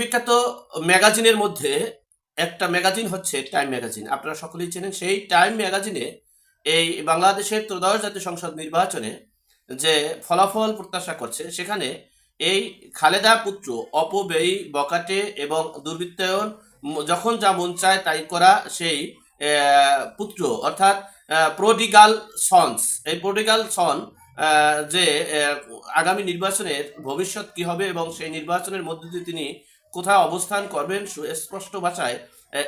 বিশ্ববিখ্যাত ম্যাগাজিনের মধ্যে একটা ম্যাগাজিন হচ্ছে টাইম ম্যাগাজিন। আপনারা সকলেই চেনেন সেই টাইম ম্যাগাজিনে এই বাংলাদেশের ত্রয়োদশ জাতীয় সংসদ নির্বাচনে যে ফলাফল প্রত্যাশা করছে, সেখানে এই খালেদা পুত্র অপব্যয়ী, বকাটে এবং দুর্বৃত্তায়ন যখন যা মন চায় তাই করা সেই পুত্র অর্থাৎ প্রোডিগাল সন্স। এই প্রোডিগাল সন যে আগামী নির্বাচনের ভবিষ্যৎ কি হবে এবং সেই নির্বাচনের মধ্যে দিয়ে তিনি কোথায় অবস্থান করবেন সুস্পষ্ট ভাষায়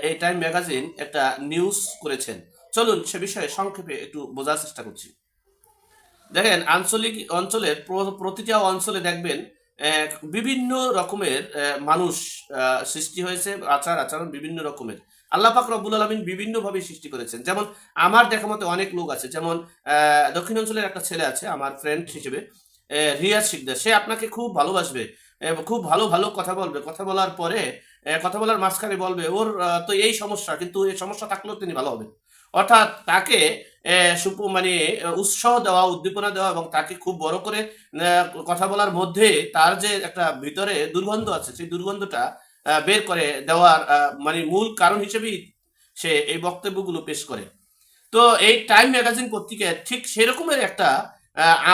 এই টাইম ম্যাগাজিন একটা নিউজ করেছেন। চলুন সে বিষয়ে সংক্ষেপে একটু বোঝার চেষ্টা করছি। দেখেন, আঞ্চলিক অঞ্চলের প্রতিটা অঞ্চলে দেখবেন বিভিন্ন রকমের মানুষ সৃষ্টি হয়েছে, আচার আচরণ বিভিন্ন রকমের। আল্লাহ পাক রব্বুল আলমিন বিভিন্নভাবে সৃষ্টি করেছেন। যেমন, আমার দেখা মতে অনেক লোক আছে। যেমন দক্ষিণ অঞ্চলের একটা ছেলে আছে, আমার ফ্রেন্ড হিসেবে রিয়াজ শিকদার। সে আপনাকে খুব ভালোবাসবে। খুব ভালো ভালো কথা বলবে। কথা বলার পরে কথা বলার মাঝখানে বলবে, ওর তো এই সমস্যা, কিন্তু এই সমস্যা থাকলেও তিনি ভালো হবেন। অর্থাৎ তাকে মানে উৎসাহ দেওয়া, উদ্দীপনা দেওয়া এবং তাকে খুব বড় করে কথা বলার মধ্যে তার যে একটা ভিতরে দুর্গন্ধ আছে, সেই দুর্গন্ধটা বের করে দেওয়ার মানে মূল কারণ হিসেবেই সে এই বক্তব্যগুলো পেশ করে। তো এই টাইম ম্যাগাজিন পত্রিকায় ঠিক সেরকমের একটা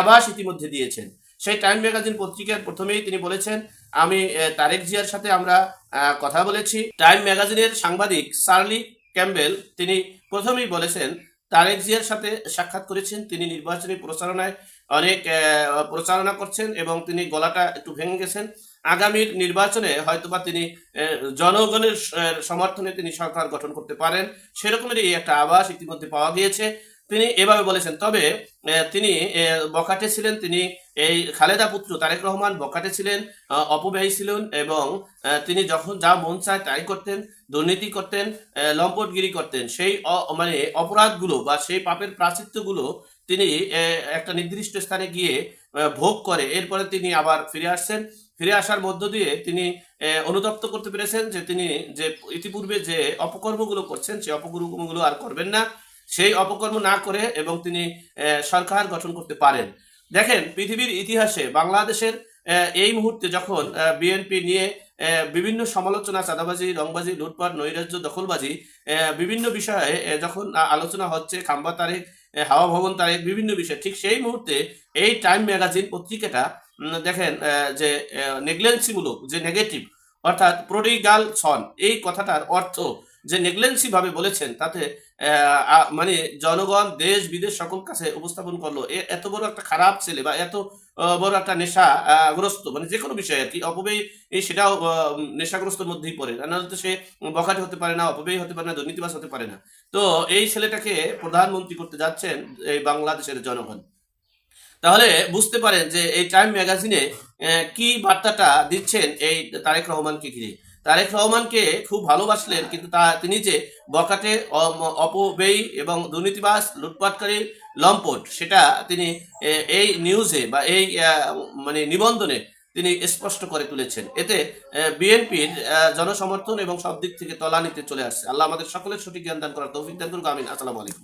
আভাস ইতিমধ্যে দিয়েছেন। সেই টাইম ম্যাগাজিন পত্রিকার প্রথমেই তিনি বলেছেন, আমি তারেক জিয়ার সাথে আমরা কথা বলেছি। টাইম ম্যাগাজিনের সাংবাদিক সার্লি ক্যাম্বেল তিনি প্রথমেই বলেছেন, তারেক জিয়ার সাথে সাক্ষাৎ করেছেন, তিনি নির্বাচনী প্রচারণায় অনেক প্রচারণা করছেন এবং তিনি গলাটা একটু ভেঙে গেছেন। আগামীর নির্বাচনে হয়তোবা তিনি জনগণের সমর্থনে তিনি সরকার গঠন করতে পারেন। সেরকমেরই একটা আভাস ইতিমধ্যে পাওয়া গিয়েছে। তিনি এভাবে বলেছেন, তবে তিনি বখাটে ছিলেন, তিনি এই খালেদা পুত্র তারেক রহমান বখাটে ছিলেন অপব্যয়ী ছিলেন এবং তিনি যখন যা মন চায় তাই করতেন, দুর্নীতি করতেন লম্পটগিরি করতেন। সেই মানে অপরাধগুলো বা সেই পাপের প্রাচিত্যগুলো তিনি একটা নির্দিষ্ট স্থানে গিয়ে ভোগ করে। এরপরে তিনি আবার ফিরে আসছেন। ফিরে আসার মধ্য দিয়ে তিনি অনুতপ্ত করতে পেরেছেন যে তিনি যে ইতিপূর্বে যে অপকর্মগুলো করছেন সেই অপকর্মগুলো আর করবেন না। সেই অপকর্ম না করে এবং তিনি সরকার গঠন করতে পারেন। দেখেন, পৃথিবীর ইতিহাসে বাংলাদেশের এই মুহূর্তে যখন বিএনপি নিয়ে বিভিন্ন সমালোচনা, চাঁদাবাজি, রংবাজি, লুটপাট, নৈরাজ্য, দখলবাজি বিভিন্ন বিষয়ে যখন আলোচনা হচ্ছে, খাম্বা তারিখ হাওয়া ভবন তারেক, বিভিন্ন বিষয়, ঠিক সেই মুহূর্তে এই টাইম ম্যাগাজিন পত্রিকাটা দেখেন যে নেগলেন্সিমূলক, যে নেগেটিভ, অর্থাৎ প্রোডিগাল সন এই কথাটার অর্থ যে নেগলেন্সি ভাবে বলেছেন তাতে মানে জনগণ দেশ বিদেশ সকল কাছে উপস্থাপন করল। এত বড় একটা খারাপ ছেলে বা এত বড় একটা নেশা আহ, গ্রস্ত মানে যে কোনো বিষয়ে আর কি অপব্যয় সেটাও নেশাগ্রস্তর মধ্যেই পড়ে। নাহলে তো সে বখাটে হতে পারে না অপব্যয় হতে পারে না দুর্নীতিবাস হতে পারে না। তো এই ছেলেটাকে প্রধানমন্ত্রী করতে যাচ্ছেন এই বাংলাদেশের জনগণ। তাহলে বুঝতে পারেন যে এই টাইম ম্যাগাজিনে কি বার্তাটা দিচ্ছেন এই তারেক রহমানকে ঘিরে। তারেক রহমানকে খুব ভালোবাসলেন, কিন্তু তা তিনি যে বকাটে অপব্যয়ী এবং দুর্নীতিবাস লুটপাটকারী, লম্পট, সেটা তিনি এই নিউজে বা এই মানে নিবন্ধনে তিনি স্পষ্ট করে তুলেছেন। এতে বিএনপির জনসমর্থন এবং সব দিক থেকে তলানিতে চলে আসছে। আল্লাহ আমাদের সকলের সঠিক জ্ঞান দান করার তৌফিক দান করুক, আমিন। আসসালামু আলাইকুম।